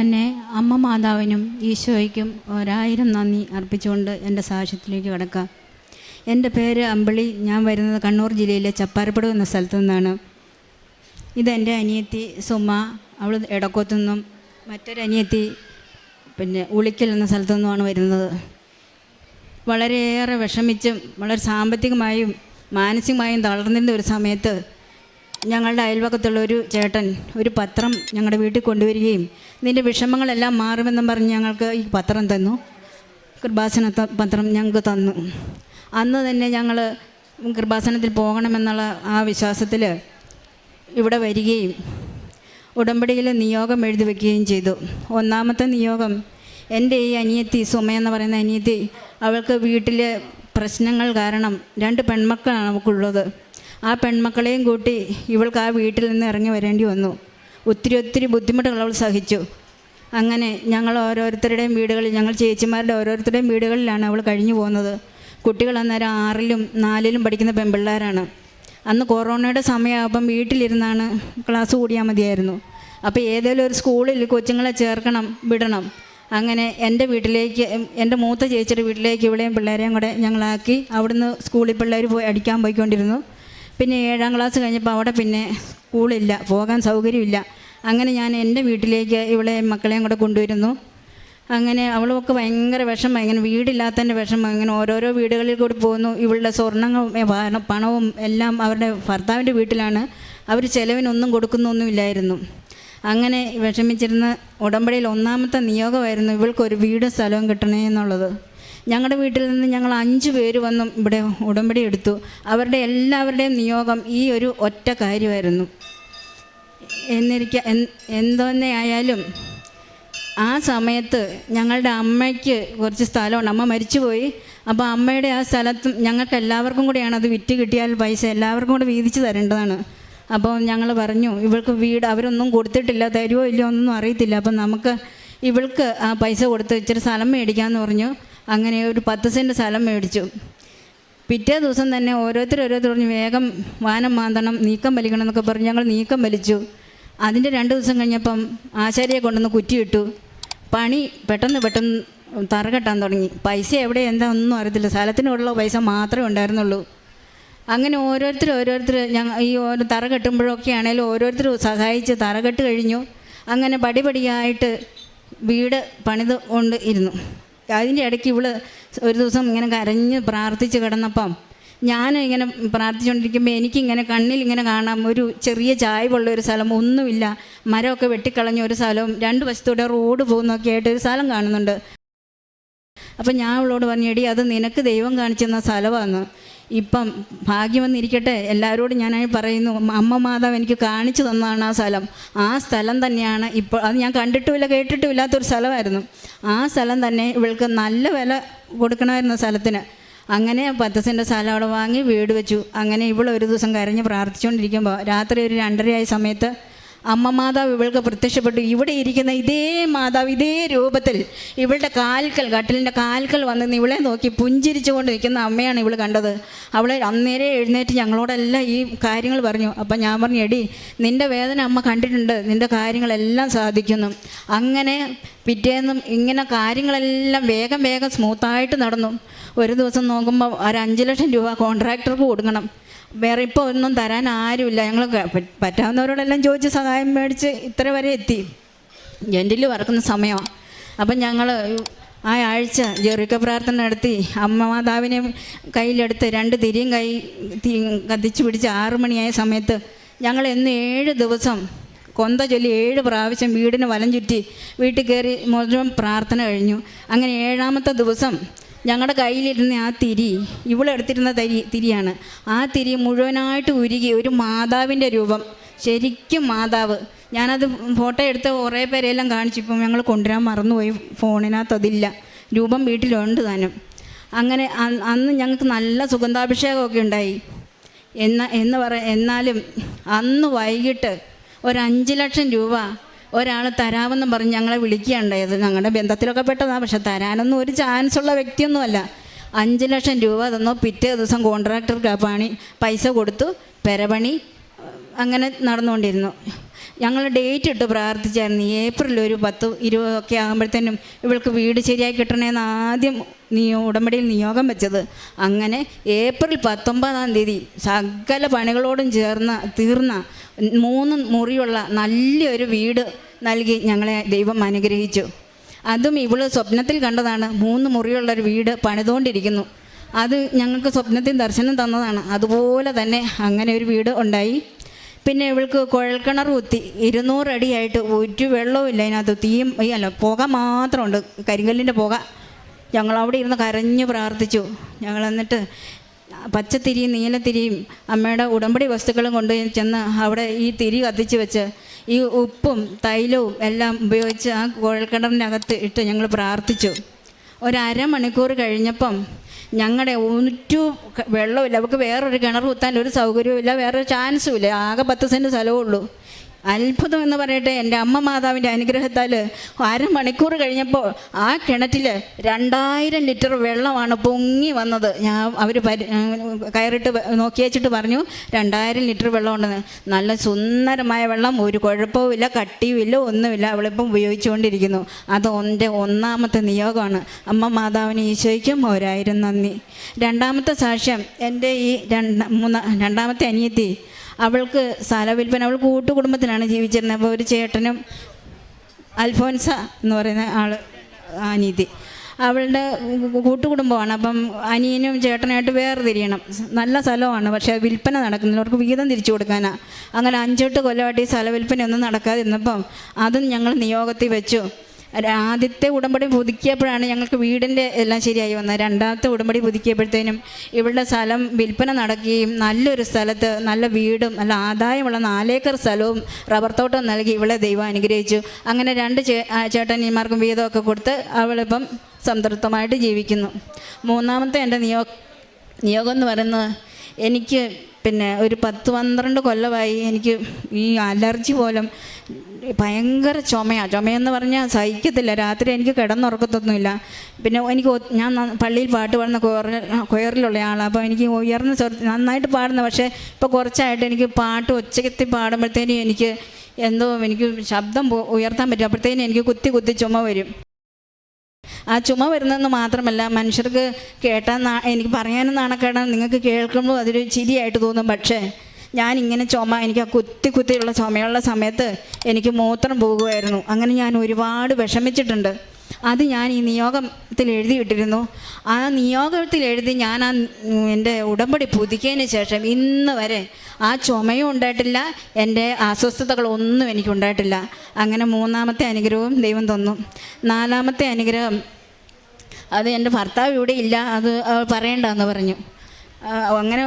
തന്നെ അമ്മ മാതാവിനും ഈശോയ്ക്കും ഒരായിരം നന്ദി അർപ്പിച്ചുകൊണ്ട് എന്റെ സാക്ഷ്യത്തിലേക്ക് കിടക്കാം. എന്റെ പേര് അമ്പിളി. ഞാൻ വരുന്നത് കണ്ണൂർ ജില്ലയിലെ ചപ്പാരപ്പടു എന്ന സ്ഥലത്തു നിന്നാണ്. ഇതെന്റെ അനിയത്തി സുമ. അവൾ ഇടക്കോത്തു നിന്നും മറ്റൊരു അനിയത്തി പിന്നെ ഉളിക്കൽ എന്ന സ്ഥലത്തു നിന്നുമാണ് വരുന്നത്. വളരെയേറെ വിഷമിച്ചും വളരെ സാമ്പത്തികമായും മാനസികമായും തളർന്നിരുന്ന ഒരു സമയത്ത് ഞങ്ങളുടെ അയൽവക്കത്തുള്ള ഒരു ചേട്ടൻ ഒരു പത്രം ഞങ്ങളുടെ വീട്ടിൽ കൊണ്ടുവരികയും ഇതിന്റെ വിഷമങ്ങളെല്ലാം മാറുമെന്നും പറഞ്ഞ് ഞങ്ങൾക്ക് ഈ പത്രം തന്നു. കൃപാസന പത്രം ഞങ്ങൾക്ക് തന്നു. അന്ന് തന്നെ ഞങ്ങൾ കൃപാസനത്തിൽ പോകണമെന്നുള്ള ആ വിശ്വാസത്തിൽ ഇവിടെ വരികയും ഉടമ്പടിയിൽ നിയോഗം എഴുതി വെക്കുകയും ചെയ്തു. ഒന്നാമത്തെ നിയോഗം എന്റെ ഈ അനിയത്തി സുമ എന്ന് പറയുന്ന അനിയത്തി അവൾക്ക് വീട്ടിലെ പ്രശ്നങ്ങൾ കാരണം രണ്ട് പെൺമക്കളാണ് അവൾക്കുള്ളത്. ആ പെൺമക്കളെയും കൂട്ടി ഇവൾക്ക് ആ വീട്ടിൽ നിന്ന് ഇറങ്ങി വരേണ്ടി വന്നു. ഒത്തിരി ഒത്തിരി ബുദ്ധിമുട്ടുകൾ അവൾ സഹിച്ചു. അങ്ങനെ ഞങ്ങൾ ഓരോരുത്തരുടെയും വീടുകളിൽ ഞങ്ങൾ ചേച്ചിമാരുടെ ഓരോരുത്തരുടെയും വീടുകളിലാണ് അവൾ കഴിഞ്ഞു പോകുന്നത്. കുട്ടികൾ അന്നേരം ആറിലും നാലിലും പഠിക്കുന്ന പെൺപിള്ളേരാണ്. അന്ന് കൊറോണയുടെ സമയമാകുമ്പം വീട്ടിലിരുന്നാണ് ക്ലാസ് കൂടിയാൽ മതിയായിരുന്നു. അപ്പോൾ ഏതെങ്കിലും ഒരു സ്കൂളിൽ കൊച്ചുങ്ങളെ ചേർക്കണം വിടണം. അങ്ങനെ എന്റെ വീട്ടിലേക്ക് എന്റെ മൂത്ത ചേച്ചിയുടെ വീട്ടിലേക്ക് ഇവിടെയും പിള്ളേരെയും കൂടെ ഞങ്ങളാക്കി അവിടുന്ന് സ്കൂളിൽ പിള്ളേർ പോയി അടിക്കാൻ പോയിക്കൊണ്ടിരുന്നു. പിന്നെ ഏഴാം ക്ലാസ് കഴിഞ്ഞപ്പോൾ അവിടെ പിന്നെ സ്കൂളില്ല പോകാൻ സൗകര്യമില്ല. അങ്ങനെ ഞാൻ എന്റെ വീട്ടിലേക്ക് ഇവളെ മക്കളെയും കൂടെ കൊണ്ടുവരുന്നു. അങ്ങനെ അവളുമൊക്കെ ഭയങ്കര വിഷമം ഇങ്ങനെ വീടില്ലാത്തതിന്റെ വിഷമം ഇങ്ങനെ ഓരോരോ വീടുകളിൽ കൂടി പോകുന്നു. ഇവളുടെ സ്വർണങ്ങളും പണവും എല്ലാം അവരുടെ ഭർത്താവിന്റെ വീട്ടിലാണ്. അവർ ചിലവിനൊന്നും കൊടുക്കുന്നൊന്നുമില്ലായിരുന്നു. അങ്ങനെ വിഷമിച്ചിരുന്ന ഉടമ്പടിയിൽ ഒന്നാമത്തെ നിയോഗമായിരുന്നു ഇവൾക്കൊരു വീടും സ്ഥലവും കിട്ടണേ എന്നുള്ളത് ഞങ്ങളുടെ വീട്ടിൽ നിന്ന് ഞങ്ങൾ അഞ്ച് പേര് വന്നും ഇവിടെ ഉടമ്പടി എടുത്തു. അവരുടെ എല്ലാവരുടെയും നിയോഗം ഈ ഒരു ഒറ്റ കാര്യമായിരുന്നു. എന്നിരിക്ക എന്തോന്നെ ആയാലും ആ സമയത്ത് ഞങ്ങളുടെ അമ്മയ്ക്ക് കുറച്ച് സ്ഥലമുണ്ട്. അമ്മ മരിച്ചുപോയി. അപ്പോൾ അമ്മയുടെ ആ സ്ഥലത്തും ഞങ്ങൾക്ക് എല്ലാവർക്കും കൂടെയാണ് അത് വിറ്റ് കിട്ടിയാൽ പൈസ എല്ലാവർക്കും കൂടെ വീതിച്ച് തരേണ്ടതാണ്. അപ്പോൾ ഞങ്ങൾ പറഞ്ഞു ഇവൾക്ക് വീട് അവരൊന്നും കൊടുത്തിട്ടില്ല തരുമോ ഇല്ലയോ ഒന്നും അറിയത്തില്ല. അപ്പം നമുക്ക് ഇവൾക്ക് ആ പൈസ കൊടുത്ത് ഇച്ചിരി സ്ഥലം മേടിക്കാമെന്ന് പറഞ്ഞു. അങ്ങനെ ഒരു പത്ത് സെന്റ് സ്ഥലം മേടിച്ചു. പിറ്റേ ദിവസം തന്നെ ഓരോരുത്തർ ഓരോരുത്തർ പറഞ്ഞ് വേഗം വാനം മാന്തണം നീക്കം വലിക്കണം എന്നൊക്കെ പറഞ്ഞ് ഞങ്ങൾ നീക്കം വലിച്ചു. അതിന്റെ രണ്ട് ദിവസം കഴിഞ്ഞപ്പം ആശാരിയെ കൊണ്ടുവന്ന് കുറ്റിയിട്ടു. പണി പെട്ടെന്ന് പെട്ടെന്ന് തറ കെട്ടാൻ തുടങ്ങി. പൈസ എവിടെ എന്താ ഒന്നും അറിയത്തില്ല. സ്ഥലത്തിനുള്ള പൈസ മാത്രമേ ഉണ്ടായിരുന്നുള്ളൂ. അങ്ങനെ ഓരോരുത്തർ ഓരോരുത്തർ ഞങ്ങൾ ഈ ഓരോ തറ കെട്ടുമ്പോഴൊക്കെ ആണെങ്കിലും ഓരോരുത്തർ സഹായിച്ച് തറ കെട്ട് കഴിഞ്ഞു. അങ്ങനെ പടിപടിയായിട്ട് വീട് പണിത് കൊണ്ട് ഇരുന്നു. അതിന്റെ ഇടയ്ക്ക് ഇവൾ ഒരു ദിവസം ഇങ്ങനെ കരഞ്ഞ് പ്രാർത്ഥിച്ച് കിടന്നപ്പം ഞാൻ ഇങ്ങനെ പ്രാർത്ഥിച്ചുകൊണ്ടിരിക്കുമ്പോൾ എനിക്കിങ്ങനെ കണ്ണിൽ ഇങ്ങനെ കാണാം. ഒരു ചെറിയ ചായവുള്ള ഒരു സ്ഥലം ഒന്നുമില്ല. മരമൊക്കെ വെട്ടിക്കളഞ്ഞ ഒരു സ്ഥലവും രണ്ട് വശത്തൂടെ റോഡ് പോകുന്നൊക്കെ ആയിട്ട് ഒരു സ്ഥലം കാണുന്നുണ്ട്. അപ്പം ഞാൻ അവളോട് പറഞ്ഞു എടി അത് നിനക്ക് ദൈവം കാണിച്ചെന്ന സ്ഥലമാണ് ഇപ്പം ഭാഗ്യം വന്നിരിക്കട്ടെ. എല്ലാവരോടും ഞാനായി പറയുന്നു അമ്മ മാതാവ് എനിക്ക് കാണിച്ചു തന്നതാണ് ആ സ്ഥലം. ആ സ്ഥലം തന്നെയാണ് ഇപ്പോൾ അത് ഞാൻ കണ്ടിട്ടുമില്ല കേട്ടിട്ടുമില്ലാത്തൊരു സ്ഥലമായിരുന്നു. ആ സ്ഥലം തന്നെ ഇവൾക്ക് നല്ല വില കൊടുക്കണമായിരുന്നു സ്ഥലത്തിന്. അങ്ങനെ പത്ത് സെന്റ് സ്ഥലം അവിടെ വാങ്ങി വീട് വെച്ചു. അങ്ങനെ ഇവൾ ഒരു ദിവസം കരഞ്ഞ് പ്രാർത്ഥിച്ചുകൊണ്ടിരിക്കുമ്പോൾ രാത്രി ഒരു രണ്ടരയായ സമയത്ത് അമ്മ മാതാവ് ഇവൾക്ക് പ്രത്യക്ഷപ്പെട്ടു. ഇവിടെ ഇരിക്കുന്ന ഇതേ മാതാവ് ഇതേ രൂപത്തിൽ ഇവളുടെ കാൽക്കൽ കട്ടിലിന്റെ കാൽക്കൽ വന്ന് ഇവളെ നോക്കി പുഞ്ചിരിച്ചുകൊണ്ട് നിൽക്കുന്ന അമ്മയാണ് ഇവൾ കണ്ടത്. അവളെ അന്നേരെ എഴുന്നേറ്റ് ഞങ്ങളോടെല്ലാം ഈ കാര്യങ്ങൾ പറഞ്ഞു. അപ്പം ഞാൻ പറഞ്ഞു എടി നിന്റെ വേദന അമ്മ കണ്ടിട്ടുണ്ട്. നിന്റെ കാര്യങ്ങളെല്ലാം സാധിക്കുന്നു. അങ്ങനെ പിറ്റേന്നും ഇങ്ങനെ കാര്യങ്ങളെല്ലാം വേഗം വേഗം സ്മൂത്തായിട്ട് നടന്നു. ഒരു ദിവസം നോക്കുമ്പോൾ ഒരു അഞ്ച് ലക്ഷം രൂപ കോൺട്രാക്ടർക്ക് കൊടുക്കണം. വേറെ ഇപ്പോൾ ഒന്നും തരാൻ ആരുമില്ല. ഞങ്ങൾ പറ്റാവുന്നവരോടെല്ലാം ചോദിച്ച് സഹായം മേടിച്ച് ഇത്ര വരെ എത്തി. ജെന്റിൽ വറക്കുന്ന സമയമാണ് അപ്പം ഞങ്ങൾ ആ ആഴ്ച ജെറിക്ക പ്രാർത്ഥന നടത്തി അമ്മ മാതാവിനെ കയ്യിലെടുത്ത് രണ്ട് തിരിയും കൈ കത്തിച്ച് പിടിച്ച് ആറു മണിയായ സമയത്ത് ഞങ്ങൾ എന്ന് ഏഴ് ദിവസം കൊന്ത ചൊല്ലി ഏഴ് പ്രാവശ്യം വീടിന് വലം ചുറ്റി വീട്ടിൽ കയറി മുഴുവൻ പ്രാർത്ഥന കഴിഞ്ഞു. അങ്ങനെ ഏഴാമത്തെ ദിവസം ഞങ്ങളുടെ കയ്യിലിരുന്ന ആ തിരി ഇവളെടുത്തിരുന്ന തരി തിരിയാണ്. ആ തിരി മുഴുവനായിട്ട് ഉരുകി ഒരു മാതാവിന്റെ രൂപം. ശരിക്കും മാതാവ്. ഞാനത് ഫോട്ടോ എടുത്ത് കുറേ പേരെല്ലാം കാണിച്ചു. ഇപ്പം ഞങ്ങൾ കൊണ്ടുവരാൻ മറന്നുപോയി. ഫോണിനകത്ത് അതില്ല. രൂപം വീട്ടിലുണ്ട് താനും. അങ്ങനെ അന്ന് ഞങ്ങൾക്ക് നല്ല സുഗന്ധാഭിഷേകമൊക്കെ ഉണ്ടായി. എന്ന എന്ന് പറ എന്നാലും അന്ന് വൈകിട്ട് ഒരു അഞ്ച് ലക്ഷം രൂപ ഒരാൾ തരാമെന്ന് പറഞ്ഞ് ഞങ്ങളെ വിളിക്കുകയുണ്ടായത് ഞങ്ങളുടെ ബന്ധത്തിലൊക്കെ പെട്ടതാണ് പക്ഷെ തരാനൊന്നും ഒരു ചാൻസ് ഉള്ള വ്യക്തിയൊന്നുമല്ല. അഞ്ച് ലക്ഷം രൂപ തന്നു. പിറ്റേ ദിവസം കോൺട്രാക്ടർക്ക് പണി പൈസ കൊടുത്തു. പെരപണി അങ്ങനെ നടന്നുകൊണ്ടിരുന്നു. ഞങ്ങൾ ഡേറ്റ് ഇട്ട് പ്രാർത്ഥിച്ചായിരുന്നു. ഏപ്രിൽ ഒരു പത്ത് ഇരുപതൊക്കെ ആകുമ്പോഴത്തേനും ഇവൾക്ക് വീട് ശരിയായി കിട്ടണേന്ന് ആദ്യം നീ ഉടമ്പടിയിൽ നിയോഗം വെച്ചത്. അങ്ങനെ ഏപ്രിൽ പത്തൊമ്പതാം തീയതി സകല പണികളോടും ചേർന്ന തീർന്ന മൂന്ന് മുറിയുള്ള നല്ലൊരു വീട് നൽകി ഞങ്ങളെ ദൈവം അനുഗ്രഹിച്ചു. അതും ഇവൾ സ്വപ്നത്തിൽ കണ്ടതാണ്. മൂന്ന് മുറിയുള്ള ഒരു വീട് പണിതുകൊണ്ടിരിക്കുന്നു അത് ഞങ്ങൾക്ക് സ്വപ്നത്തിൽ ദർശനം തന്നതാണ്. അതുപോലെ തന്നെ അങ്ങനെ ഒരു വീട് ഉണ്ടായി. പിന്നെ ഇവൾക്ക് കുഴൽക്കിണർ കുത്തി. ഇരുന്നൂറ് അടിയായിട്ട് ഒരു വെള്ളവും ഇല്ല അതിനകത്ത്. തീയും അല്ല പുക മാത്രമുണ്ട്. കരിങ്കല്ലിന്റെ പുക. ഞങ്ങൾ അവിടെ ഇരുന്ന് കരഞ്ഞു പ്രാർത്ഥിച്ചു. ഞങ്ങൾ എന്നിട്ട് പച്ചത്തിരിയും നീലത്തിരിയും അമ്മയുടെ ഉടമ്പടി വസ്തുക്കളും കൊണ്ട് ചെന്ന് അവിടെ ഈ തിരി കത്തിച്ച് വെച്ച് ഈ ഉപ്പും തൈലവും എല്ലാം ഉപയോഗിച്ച് ആ കുഴൽക്കിണറിനകത്ത് ഇട്ട് ഞങ്ങൾ പ്രാർത്ഥിച്ചു. ഒരമണിക്കൂർ കഴിഞ്ഞപ്പം ഞങ്ങളുടെ ഒറ്റു വെള്ളമില്ല. അവർക്ക് വേറൊരു കിണർ കുത്താൻ ഒരു സൗകര്യവും ഇല്ല വേറൊരു ചാൻസും ഇല്ല. ആകെ പത്ത് സെന്റ് സ്ഥലമേ ഉള്ളൂ. അത്ഭുതം എന്ന് പറയട്ടെ. എന്റെ അമ്മ മാതാവിന്റെ അനുഗ്രഹത്താൽ അരമണിക്കൂർ കഴിഞ്ഞപ്പോൾ ആ കിണറ്റിൽ രണ്ടായിരം ലിറ്റർ വെള്ളമാണ് പൊങ്ങി വന്നത്. ഞാൻ അവർ പരി കയറിട്ട് നോക്കിയേച്ചിട്ട് പറഞ്ഞു രണ്ടായിരം ലിറ്റർ വെള്ളമുണ്ടെന്ന്. നല്ല സുന്ദരമായ വെള്ളം. ഒരു കുഴപ്പവുമില്ല കട്ടിയുമില്ല ഒന്നുമില്ല. അവളിപ്പം ഉപയോഗിച്ചുകൊണ്ടിരിക്കുന്നു. അത് എന്റെ ഒന്നാമത്തെ നിയോഗമാണ്. അമ്മ മാതാവിന് ഈശോയ്ക്കും ഒരായിരം നന്ദി. രണ്ടാമത്തെ സാക്ഷ്യം എന്റെ ഈ രണ്ട് രണ്ടാമത്തെ അനിയത്തി അവൾക്ക് സ്ഥലവിൽപ്പന അവൾ കൂട്ടുകുടുംബത്തിലാണ് ജീവിച്ചിരുന്നത്. അപ്പോൾ ഒരു ചേട്ടനും അൽഫോൻസ എന്ന് പറയുന്ന ആൾ അനീതി അവളുടെ കൂട്ടുകുടുംബമാണ്. അപ്പം അനിയനും ചേട്ടനായിട്ട് വേർതിരിയണം. നല്ല സ്ഥലമാണ് പക്ഷേ വിൽപ്പന നടക്കുന്നവർക്ക് വീതം തിരിച്ചു കൊടുക്കാനാണ് അങ്ങനെ അഞ്ചെട്ട് കൊല്ലമായിട്ട് ഈ സ്ഥല വിൽപ്പനയൊന്നും നടക്കാതിരുന്നപ്പം അതും ഞങ്ങൾ നിയോഗത്തിൽ വെച്ചു. ആദ്യത്തെ ഉടമ്പടി പുതുക്കിയപ്പോഴാണ് ഞങ്ങൾക്ക് വീടിന്റെ എല്ലാം ശരിയായി വന്നത്. രണ്ടാമത്തെ ഉടമ്പടി പുതുക്കിയപ്പോഴത്തേനും ഇവളുടെ സ്ഥലം വിൽപ്പന നടക്കുകയും നല്ലൊരു സ്ഥലത്ത് നല്ല വീടും നല്ല ആദായമുള്ള നാലേക്കർ സ്ഥലവും റബ്ബർ തോട്ടം നൽകി ഇവളെ ദൈവം അനുഗ്രഹിച്ചു. അങ്ങനെ രണ്ട് ചേ ചേട്ടനിമാർക്കും വീതമൊക്കെ കൊടുത്ത് അവളിപ്പം സംതൃപ്തമായിട്ട് ജീവിക്കുന്നു. മൂന്നാമത്തെ എന്റെ നിയോ നിയോഗം എന്ന് പറയുന്നത് എനിക്ക് പിന്നെ ഒരു പത്ത് പന്ത്രണ്ട് കൊല്ലമായി എനിക്ക് ഈ അലർജി പോലും ഭയങ്കര ചുമയാണ് ചുമയെന്ന് പറഞ്ഞാൽ സഹിക്കത്തില്ല. രാത്രി എനിക്ക് കിടന്നുറക്കത്തൊന്നുമില്ല. പിന്നെ എനിക്ക് ഞാൻ പള്ളിയിൽ പാട്ട് പാടുന്ന കൊയറിലുള്ള ആളാണ് അപ്പോൾ എനിക്ക് ഉയർന്ന സ്വര നന്നായിട്ട് പാടുന്ന പക്ഷേ ഇപ്പോൾ കുറച്ചായിട്ട് എനിക്ക് പാട്ട് ഒച്ചകത്തി പാടുമ്പോഴത്തേനും എനിക്ക് എന്തോ എനിക്ക് ശബ്ദം ഉയർത്താൻ പറ്റും. അപ്പോഴത്തേനും എനിക്ക് കുത്തി കുത്തി ചുമ വരും. ആ ചുമ വരുന്നതെന്ന് മാത്രമല്ല മനുഷ്യർക്ക് കേട്ടാൽ എനിക്ക് പറയാനും നാണക്കേടാണ്. നിങ്ങൾക്ക് കേൾക്കുമ്പോൾ അതൊരു ചിരിയായിട്ട് തോന്നും. പക്ഷേ ഞാൻ ഇങ്ങനെ ചുമ എനിക്ക് ആ കുത്തി കുത്തിയുള്ള ചുമയുള്ള സമയത്ത് എനിക്ക് മൂത്രം പോകുമായിരുന്നു. അങ്ങനെ ഞാൻ ഒരുപാട് വിഷമിച്ചിട്ടുണ്ട്. അത് ഞാൻ ഈ നിയോഗത്തിൽ എഴുതിയിട്ടിരുന്നു ആ നിയോഗത്തിൽ എഴുതി ഞാൻ ആ എന്റെ ഉടമ്പടി പുതുക്കിയതിന് ശേഷം ഇന്ന് വരെ ആ ചുമയും ഉണ്ടായിട്ടില്ല എന്റെ അസ്വസ്ഥതകളൊന്നും എനിക്കുണ്ടായിട്ടില്ല അങ്ങനെ മൂന്നാമത്തെ അനുഗ്രഹവും ദൈവം തന്നു. നാലാമത്തെ അനുഗ്രഹം അത് എന്റെ ഭർത്താവ് ഇവിടെ ഇല്ല അത് പറയണ്ടെന്ന് പറഞ്ഞു. അങ്ങനെ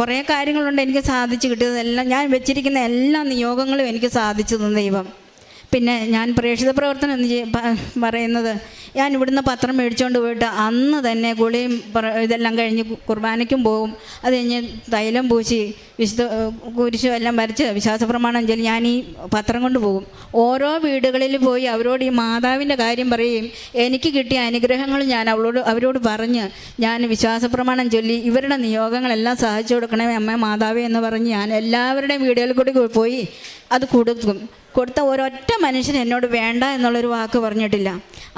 കുറേ കാര്യങ്ങളുണ്ട് എനിക്ക് സാധിച്ചു കിട്ടിയതെല്ലാം ഞാൻ വെച്ചിരിക്കുന്ന എല്ലാ നിയോഗങ്ങളും എനിക്ക് സാധിച്ചു തന്നു ദൈവം. പിന്നെ ഞാൻ പ്രേക്ഷിത പ്രവർത്തനം എന്ന് പറയുന്നത് ഞാൻ ഇവിടുന്ന് പത്രം മേടിച്ചുകൊണ്ട് പോയിട്ട് അന്ന് തന്നെ ഗുളിയും ഇതെല്ലാം കഴിഞ്ഞ് കുർബാനയ്ക്കും പോകും അത് കഴിഞ്ഞ് തൈലം പൂശി വിശുദ്ധ കുരിശും എല്ലാം വരച്ച് വിശ്വാസ പ്രമാണം ചൊല്ലി ഞാൻ ഈ പത്രം കൊണ്ട് പോകും. ഓരോ വീടുകളിൽ പോയി അവരോട് ഈ മാതാവിന്റെ കാര്യം പറയുകയും എനിക്ക് കിട്ടിയ അനുഗ്രഹങ്ങൾ ഞാൻ അവളോട് അവരോട് പറഞ്ഞ് ഞാൻ വിശ്വാസ പ്രമാണം ചൊല്ലി ഇവരുടെ നിയോഗങ്ങളെല്ലാം സഹായിച്ചു കൊടുക്കണമേ അമ്മ മാതാവേ എന്ന് പറഞ്ഞ് ഞാൻ എല്ലാവരുടെയും വീടുകളിൽ കൂടി പോയി അത് കൊടുക്കും. കൊടുത്ത ഒരൊറ്റ മനുഷ്യൻ എന്നോട് വേണ്ട എന്നുള്ളൊരു വാക്ക് പറഞ്ഞിട്ടില്ല.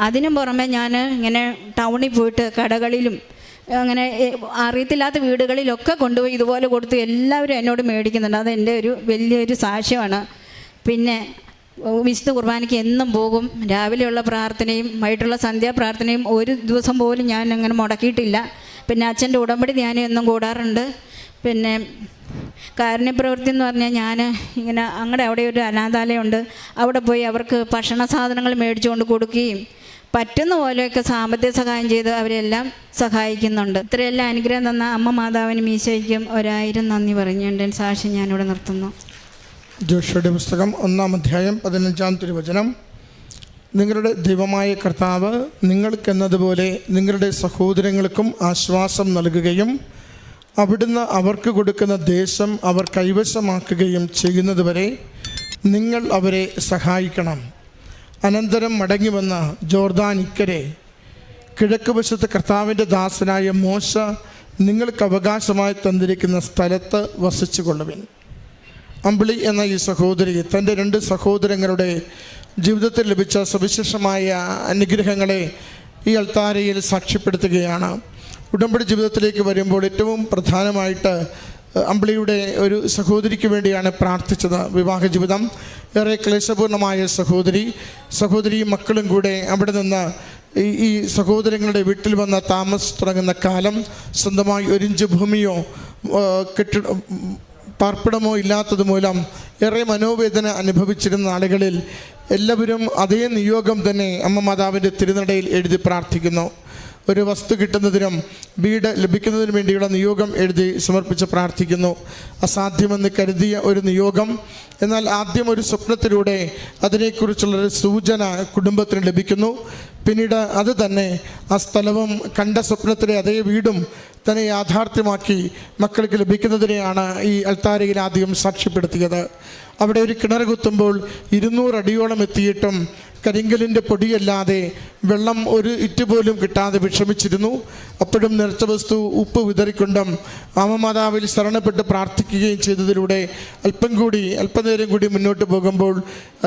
അതിനു പുറമെ ഞാൻ ഇങ്ങനെ ടൗണിൽ പോയിട്ട് കടകളിലും അങ്ങനെ അറിയത്തില്ലാത്ത വീടുകളിലൊക്കെ കൊണ്ടുപോയി ഇതുപോലെ കൊടുത്ത് എല്ലാവരും എന്നോട് മേടിക്കുന്നുണ്ട്. അത് എന്റെ ഒരു വലിയൊരു സാക്ഷ്യമാണ്. പിന്നെ വിശുദ്ധ കുർബാനയ്ക്ക് എന്നും പോകും. രാവിലെയുള്ള പ്രാർത്ഥനയും വൈകിട്ടുള്ള സന്ധ്യാപ്രാർത്ഥനയും ഒരു ദിവസം പോലും ഞാൻ അങ്ങനെ മുടക്കിയിട്ടില്ല. പിന്നെ അച്ഛന്റെ ഉടമ്പടി ധ്യാനം എന്നും കൂടാറുണ്ട്. പിന്നെ കാരുണ്യപ്രവൃത്തി എന്ന് പറഞ്ഞാൽ ഞാൻ ഇങ്ങനെ അങ്ങടെ അവിടെ ഒരു അനാഥാലയമുണ്ട്. അവിടെ പോയി അവർക്ക് ഭക്ഷണ സാധനങ്ങൾ മേടിച്ചുകൊണ്ട് കൊടുക്കുകയും പറ്റുന്ന പോലെയൊക്കെ സാമ്പത്തിക സഹായം ചെയ്ത് അവരെല്ലാം സഹായിക്കുന്നുണ്ട്. ഇത്രയെല്ലാം അനുഗ്രഹം തന്ന അമ്മ മാതാവിനും ഈശോയ്ക്കും ഒരായിരം നന്ദി പറഞ്ഞുകൊണ്ട് സാക്ഷി ഞാനിവിടെ നിർത്തുന്നു. ജോഷയുടെ പുസ്തകം ഒന്നാം അധ്യായം പതിനഞ്ചാം തിരുവചനം. നിങ്ങളുടെ ദൈവമായ കർത്താവ് നിങ്ങൾക്കെന്നതുപോലെ നിങ്ങളുടെ സഹോദരങ്ങൾക്കും ആശ്വാസം നൽകുകയും അവിടുന്ന് അവർക്ക് കൊടുക്കുന്ന ദേശം അവർ കൈവശമാക്കുകയും ചെയ്യുന്നതുവരെ നിങ്ങൾ അവരെ സഹായിക്കണം. അനന്തരം മടങ്ങി വന്ന ജോർദാൻ ഇക്കരെ കിഴക്ക് വശത്ത് കർത്താവിന്റെ ദാസനായ മോശ നിങ്ങൾക്ക് അവകാശമായി തന്നിരിക്കുന്ന സ്ഥലത്ത് വസിച്ചു കൊള്ളുവിൻ അമ്പിളി എന്ന ഈ സഹോദരി തന്റെ രണ്ട് സഹോദരങ്ങളുടെ ജീവിതത്തിൽ ലഭിച്ച സവിശേഷമായ അനുഗ്രഹങ്ങളെ ഈ അൾത്താരയിൽ സാക്ഷ്യപ്പെടുത്തുകയാണ്. ഉടമ്പടി ജീവിതത്തിലേക്ക് വരുമ്പോൾ ഏറ്റവും പ്രധാനമായിട്ട് അമ്പിളിയുടെ ഒരു സഹോദരിക്ക് വേണ്ടിയാണ് പ്രാർത്ഥിച്ചത് വിവാഹ ജീവിതം. ഏറെ ക്ലേശപൂർണമായ സഹോദരി സഹോദരിയും മക്കളും കൂടെ അവിടെ നിന്ന് ഈ സഹോദരങ്ങളുടെ വീട്ടിൽ വന്ന താമസം തുടങ്ങുന്ന കാലം സ്വന്തമായി ഒരിഞ്ച് ഭൂമിയോ കെട്ടി പാർപ്പിടമോ ഇല്ലാത്തത് മൂലം ഏറെ മനോവേദന അനുഭവിച്ചിരുന്ന ആളുകളിൽ എല്ലാവരും അതേ നിയോഗം തന്നെ അമ്മ മാതാവിന്റെ തിരുനടയിൽ എഴുതി പ്രാർത്ഥിക്കുന്നു. ഒരു വസ്തു കിട്ടുന്നതിനും വീട് ലഭിക്കുന്നതിനും വേണ്ടിയുള്ള നിയോഗം എഴുതി സമർപ്പിച്ച് പ്രാർത്ഥിക്കുന്നു. അസാധ്യമെന്ന് കരുതിയ ഒരു നിയോഗം എന്നാൽ ആദ്യം ഒരു സ്വപ്നത്തിലൂടെ അതിനെക്കുറിച്ചുള്ളൊരു സൂചന കുടുംബത്തിന് ലഭിക്കുന്നു. പിന്നീട് അത് തന്നെ ആ സ്ഥലവും കണ്ട സ്വപ്നത്തിലെ അതേ വീടും തന്നെ യാഥാർത്ഥ്യമാക്കി മക്കൾക്ക് ലഭിക്കുന്നതിനെയാണ് ഈ അൽത്താരയിൽ ആദ്യം സാക്ഷ്യപ്പെടുത്തിയത്. അവിടെ ഒരു കിണർ കുത്തുമ്പോൾ ഇരുന്നൂറ് അടിയോളം എത്തിയിട്ടും കരിങ്കലിന്റെ പൊടിയല്ലാതെ വെള്ളം ഒരു ഇറ്റ് പോലും കിട്ടാതെ വിഷമിച്ചിരുന്നു. അപ്പോഴും നിറച്ച വസ്തു ഉപ്പ് വിതറിക്കൊണ്ടും മാതാവിൽ ശരണപ്പെട്ട് പ്രാർത്ഥിക്കുകയും ചെയ്തതിലൂടെ അല്പം കൂടി അല്പനേരം കൂടി മുന്നോട്ട് പോകുമ്പോൾ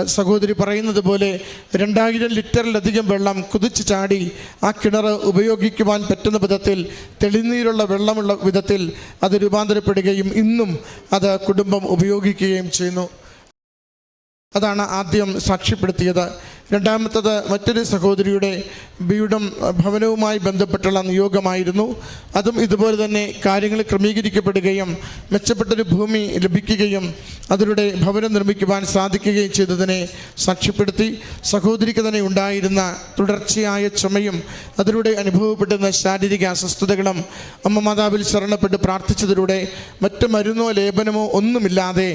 സഹോദരി പറയുന്നത് പോലെ രണ്ടായിരം ലിറ്ററിലധികം വെള്ളം കുതിച്ചു ചാടി ആ കിണർ ഉപയോഗിക്കുവാൻ പറ്റുന്ന വിധത്തിൽ തെളിനീരുള്ള വെള്ളമുള്ള വിധത്തിൽ അത് രൂപാന്തരപ്പെടുകയും ഇന്നും അത് കുടുംബം ഉപയോഗിക്കുകയും ചെയ്യുന്നു. അതാണ് ആദ്യം സാക്ഷ്യപ്പെടുത്തിയത്. രണ്ടാമത്തത് മറ്റൊരു സഹോദരിയുടെ വീടും ഭവനവുമായി ബന്ധപ്പെട്ടുള്ള നിയോഗമായിരുന്നു. അതും ഇതുപോലെ തന്നെ കാര്യങ്ങൾ ക്രമീകരിക്കപ്പെടുകയും മെച്ചപ്പെട്ടൊരു ഭൂമി ലഭിക്കുകയും അതിലൂടെ ഭവനം നിർമ്മിക്കുവാൻ സാധിക്കുകയും ചെയ്തതിനെ സാക്ഷ്യപ്പെടുത്തി. സഹോദരിക്ക് തന്നെ ഉണ്ടായിരുന്ന തുടർച്ചയായ ചുമയും അതിലൂടെ അനുഭവപ്പെടുന്ന ശാരീരിക അസ്വസ്ഥതകളും അമ്മ മാതാവിൽ ശരണപ്പെട്ട് പ്രാർത്ഥിച്ചതിലൂടെ മറ്റു മരുന്നോ ലേപനമോ ഒന്നുമില്ലാതെ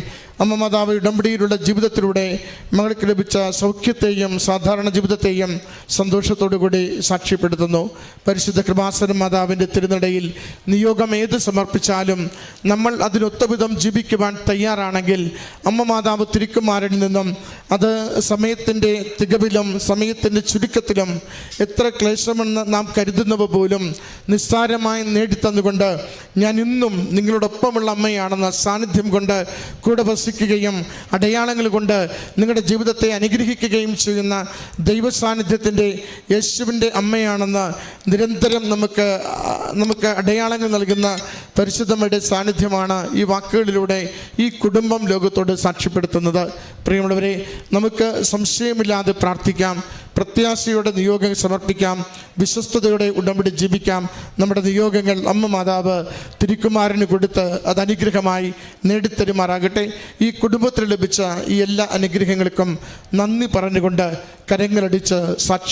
അമ്മ മാതാവ് ഉടമ്പടിയിലുള്ള ജീവിതത്തിലൂടെ മകൾക്ക് ലഭിച്ച സൗഖ്യത്തെയും സാധാരണ ജീവിതത്തെയും സന്തോഷത്തോടു കൂടി സാക്ഷ്യപ്പെടുത്തുന്നു. പരിശുദ്ധ കൃപാസന മാതാവിന്റെ തിരുനടയിൽ നിയോഗം ഏത് സമർപ്പിച്ചാലും നമ്മൾ അതിനൊത്തവിധം ജീവിക്കുവാൻ തയ്യാറാണെങ്കിൽ അമ്മ മാതാവ് തിരുക്കുമാരിൽ നിന്നും അത് സമയത്തിന്റെ തികവിലും സമയത്തിന്റെ ചുരുക്കത്തിലും എത്ര ക്ലേശമെന്ന് നാം കരുതുന്നവ പോലും നിസ്സാരമായി നേടിത്തന്നുകൊണ്ട് ഞാൻ ഇന്നും നിങ്ങളോടൊപ്പമുള്ള അമ്മയാണെന്ന സാന്നിധ്യം കൊണ്ട് കൂടെ വസിക്കുകയും അടയാളങ്ങൾ കൊണ്ട് നിങ്ങളുടെ ജീവിതത്തെ അനുഗ്രഹിക്കുകയും ചെയ്യുന്ന ദൈവ സാന്നിധ്യത്തിന്റെ യേശുവിന്റെ അമ്മയാണെന്ന് നിരന്തരം നമുക്ക് നമുക്ക് അടയാളങ്ങൾ നൽകുന്ന പരിശുദ്ധമ്മയുടെ സാന്നിധ്യമാണ് ഈ വാക്കുകളിലൂടെ ഈ കുടുംബം ലോകത്തോട് സാക്ഷ്യപ്പെടുത്തുന്നത്. പ്രിയമുള്ളവരെ നമുക്ക് സംശയമില്ലാതെ പ്രാർത്ഥിക്കാം. പ്രത്യാശയുടെ നിയോഗം സമർപ്പിക്കാം. വിശ്വസ്തയോടെ ഉടമ്പടി ജീവിക്കാം. നമ്മുടെ നിയോഗങ്ങൾ അമ്മ മാതാവ് തിരുക്കുമാരന് കൊടുത്ത് അത് അനുഗ്രഹമായി നേടിത്തരുമാറാകട്ടെ. ഈ കുടുംബത്തിൽ ലഭിച്ച ഈ എല്ലാ അനുഗ്രഹങ്ങൾക്കും നന്ദി പറഞ്ഞുകൊണ്ട് കരങ്ങളടിച്ച് സാക്ഷി